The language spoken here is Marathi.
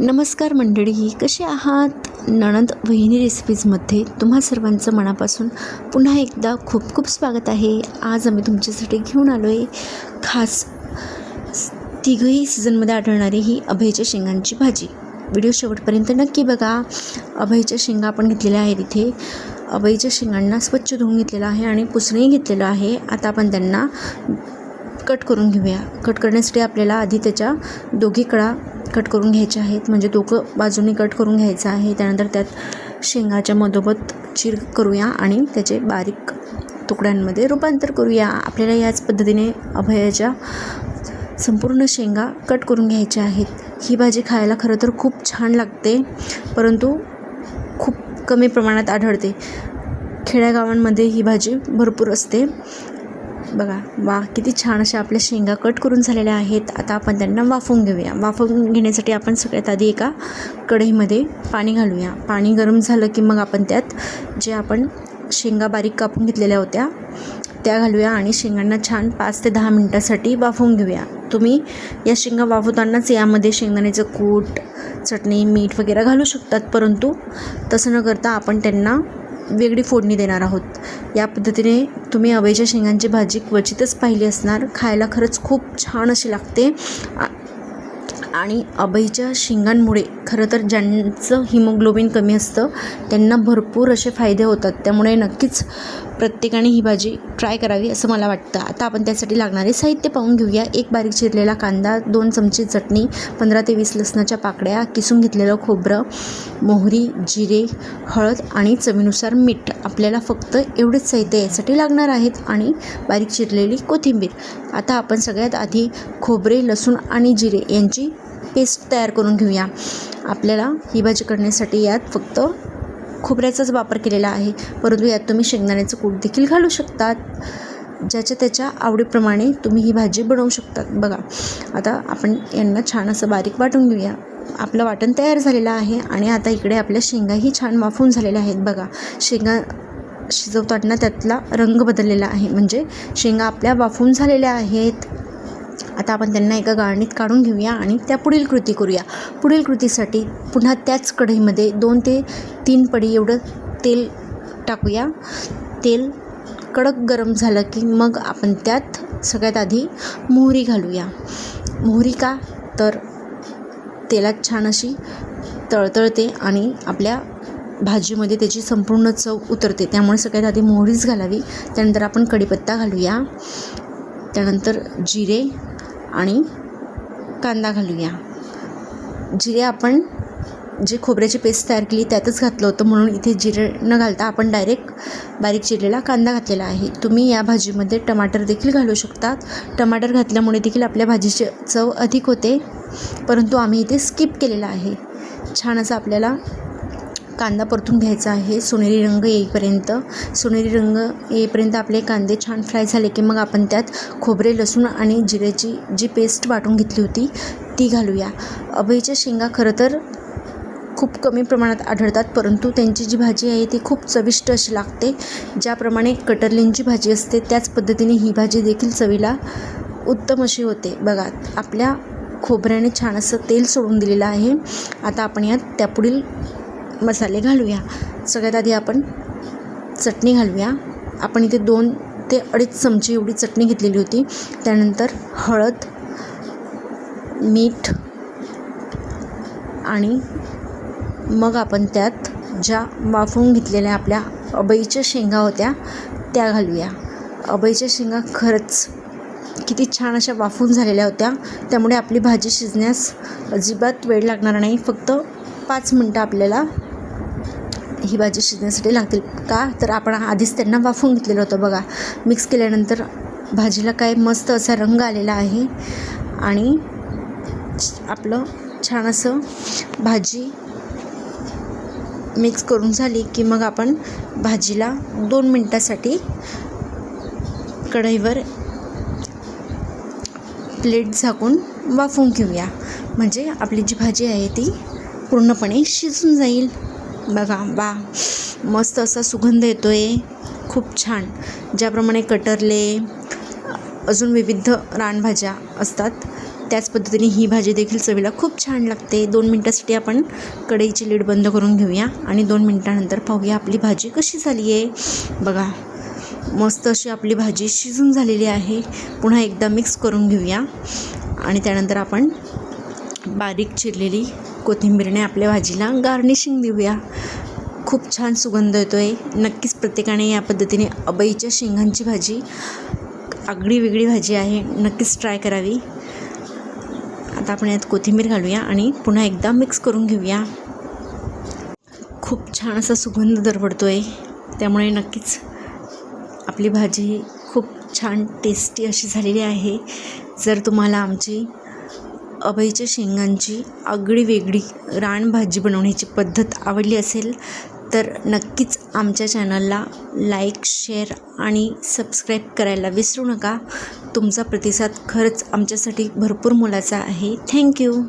नमस्कार मंडळी कसे आहात? नणंद वहिनी रेसिपीजमध्ये तुम्हा सर्वांचं मनापासून पुन्हा एकदा खूप खूप स्वागत आहे. आज आम्ही तुमच्यासाठी घेऊन आलो आहे खास तिघही सीझनमध्ये आढळणारी ही अभयच्या शेंगांची भाजी. व्हिडिओ शेवटपर्यंत नक्की बघा. अभयच्या शेंगा आपण घेतलेल्या आहेत इथे. अभयच्या शेंगांना स्वच्छ धुवून घेतलेलं आहे आणि पुसणंही घेतलेलं आहे. आता आपण त्यांना कट करून घेऊया. कट करण्यासाठी आपल्याला आधी त्याच्या दोघी कडा कट करून घ्यायचे आहेत. म्हणजे दोघं बाजूने कट करून घ्यायचं आहे. त्यानंतर त्यात शेंगाच्या मधोमध चिर करूया आणि त्याचे बारीक तुकड्यांमध्ये रूपांतर करूया. आपल्याला याच पद्धतीने अभयाच्या संपूर्ण शेंगा कट करून घ्यायच्या आहेत. ही भाजी खायला खरं तर खूप छान लागते परंतु खूप कमी प्रमाणात आढळते. खेड्यागावांमध्ये ही भाजी भरपूर असते. बघा वा किती छान अशा आपल्या शेंगा कट करून झालेल्या आहेत. आता आपण त्यांना वाफवून घेऊया. वाफवून घेण्यासाठी आपण सगळ्यात आधी एका कढईमध्ये पाणी घालूया. पाणी गरम झालं की मग आपण त्यात जे आपण शेंगा बारीक कापून घेतलेल्या होत्या त्या घालूया आणि शेंगांना छान पाच ते दहा मिनटासाठी वाफवून घेऊया. तुम्ही या शेंगा वाफवतानाच यामध्ये शेंगदाण्याचं कूट चटणी मीठ वगैरे घालू शकतात परंतु तसं न करता आपण त्यांना वेगळी फोडणी देणार आहोत. या पद्धतीने तुम्ही अवयच्या शेंगांची भाजी क्वचितच पाहिली असणार. खायला खरंच खूप छान अशी लागते. आणि अभयच्या शेंगांमुळे खरं तर ज्यांचं हिमोग्लोबिन कमी असतं त्यांना भरपूर असे फायदे होतात. त्यामुळे नक्कीच प्रत्येकाने ही भाजी ट्राय करावी असं मला वाटतं. आता आपण त्यासाठी लागणारे साहित्य पाहून घेऊया. एक बारीक चिरलेला कांदा दोन चमचे चटणी पंधरा ते वीस लसणाच्या पाकड्या किसून घेतलेलं खोबरं मोहरी जिरे हळद आणि चवीनुसार मीठ. आपल्याला फक्त एवढेच साहित्य यासाठी लागणार आहेत आणि बारीक चिरलेली कोथिंबीर. आता आपण सगळ्यात आधी खोबरे लसूण आणि जिरे यांची पेस्ट तयार करून घेऊया. आपल्याला ही भाजी करण्यासाठी यात फक्त खोबऱ्याचाच वापर केलेला आहे. परंतु यात तुम्ही शेंगदाण्याचं कूट देखील घालू शकतात. ज्याच्या त्याच्या आवडीप्रमाणे तुम्ही ही भाजी बनवू शकतात. बघा आता आपण यांना छान असं बारीक वाटून घेऊया. आपलं वाटण तयार झालेलं आहे आणि आता इकडे आपल्या शेंगाही छान वाफून झालेल्या आहेत. बघा शेंगा शिजवताना त्यातला रंग बदललेला आहे. म्हणजे शेंगा आपल्या वाफून झालेल्या आहेत. आता आपण त्यांना एका गाळणीत काढून घेऊया आणि त्या पुढील कृती करूया. पुढील कृतीसाठी पुन्हा त्याच कढईमध्ये दोन ते तीन पडी एवढं तेल टाकूया. तेल कडक गरम झालं की मग आपण त्यात सगळ्यात आधी मोहरी घालूया. मोहरी का? तर तेलात छान अशी तळतळते आणि आपल्या भाजीमध्ये त्याची संपूर्ण चव उतरते. त्यामुळे सगळ्यात आधी मोहरीच घालावी. त्यानंतर आपण कढीपत्ता घालूया. त्यानंतर जिरे आणि कांदा घालूया. जिरे आपण जे खोबऱ्याची पेस्ट तयार केली त्यातच घातलं होतं म्हणून इथे जिरे न घालता आपण डायरेक्ट बारीक चिरलेला कांदा घातलेला आहे. तुम्ही या भाजीमध्ये टमाटर देखील घालू शकतात. टमाटर घातल्यामुळे देखील आपल्या भाजीची चव अधिक होते परंतु आम्ही इथे स्किप केलेला आहे. छान असं आपल्याला कांदा परतून घ्यायचा आहे. सोनेरी रंग येईपर्यंत. सोनेरी रंग येईपर्यंत आपले कांदे छान फ्राय झाले की मग आपण त्यात खोबरे लसूण आणि जिऱ्याची जी पेस्ट वाटून घेतली होती ती घालूया. अभयच्या शेंगा खरं तर खूप कमी प्रमाणात आढळतात परंतु त्यांची जी भाजी आहे ती खूप चविष्ट अशी लागते. ज्याप्रमाणे कटरलींची भाजी असते त्याच पद्धतीने ही भाजी देखील चवीला उत्तम अशी होते. बघा आपल्या खोबऱ्याने छान असं तेल सोडून दिलेलं आहे. आता आपण यात त्यापुढील मसाले घालूया. सगळ्यात आधी आपण चटणी घालूया. आपण इथे दोन ते अडीच चमचे एवढी चटणी घेतलेली होती. त्यानंतर हळद मीठ आणि मग आपण त्यात ज्या वाफवून घेतलेल्या आपल्या अबईच्या शेंगा होत्या त्या घालूया. अबईच्या शेंगा खरंच किती छान अशा वाफून झालेल्या होत्या. त्यामुळे आपली भाजी शिजण्यास अजिबात वेळ लागणार नाही. फक्त पाच मिनटं आपल्याला ही भाजी शिजण्यासाठी लागतील. का? तर आपण आधीच त्यांना वाफून घेतलेलं होतं बघा. मिक्स केल्यानंतर भाजीला काय मस्त असा रंग आलेला आहे. आणि आपलं छान असं भाजी मिक्स करून झाली की मग आपण भाजीला दोन मिनटासाठी कढईवर प्लेट झाकून वाफवून घेऊया. म्हणजे आपली जी भाजी आहे ती पूर्णपणे शिजून जाईल. बघा वा. मस्त असा सुगंध येतो आहे खूप छान. ज्याप्रमाणे कटरले अजून विविध रानभाज्या असतात. त्याच पद्धतीने ही भाजी देखील चवीला खूप छान लागते. दोन मिनटासाठी आपण कढईची लीड बंद करून घेऊया आणि दोन मिनटानंतर पाहूया आपली भाजी कशी झाली आहे बघा मस्त अशी आपली भाजी शिजून झालेली आहे. पुन्हा एकदा मिक्स करून घेऊया. आणि त्यानंतर आपण बारीक चिरलेली कोथिंबीरने आपल्या भाजीला गार्निशिंग देऊया. खूप छान सुगंध येतो आहे नक्कीच प्रत्येकाने या पद्धतीने अबईच्या शेंगांची भाजी आगळी वेगळी भाजी आहे. नक्कीच ट्राय करावी. आता आपण यात कोथिंबीर घालूया आणि पुन्हा एकदा मिक्स करून घेऊया. खूप छान असा सुगंध दरवडतो आहे त्यामुळे नक्कीच आपली भाजी खूप छान टेस्टी अशी झालेली आहे. जर तुम्हाला आमची अभयच्या शेंगांची आगळी वेगळी बनवण्याची पद्धत आवडली असेल तर नक्कीच आमच्या चॅनलला लाईक शेअर आणि सबस्क्राईब करायला विसरू नका. तुमचा प्रतिसाद खरंच आमच्यासाठी भरपूर मोलाचा आहे. थँक्यू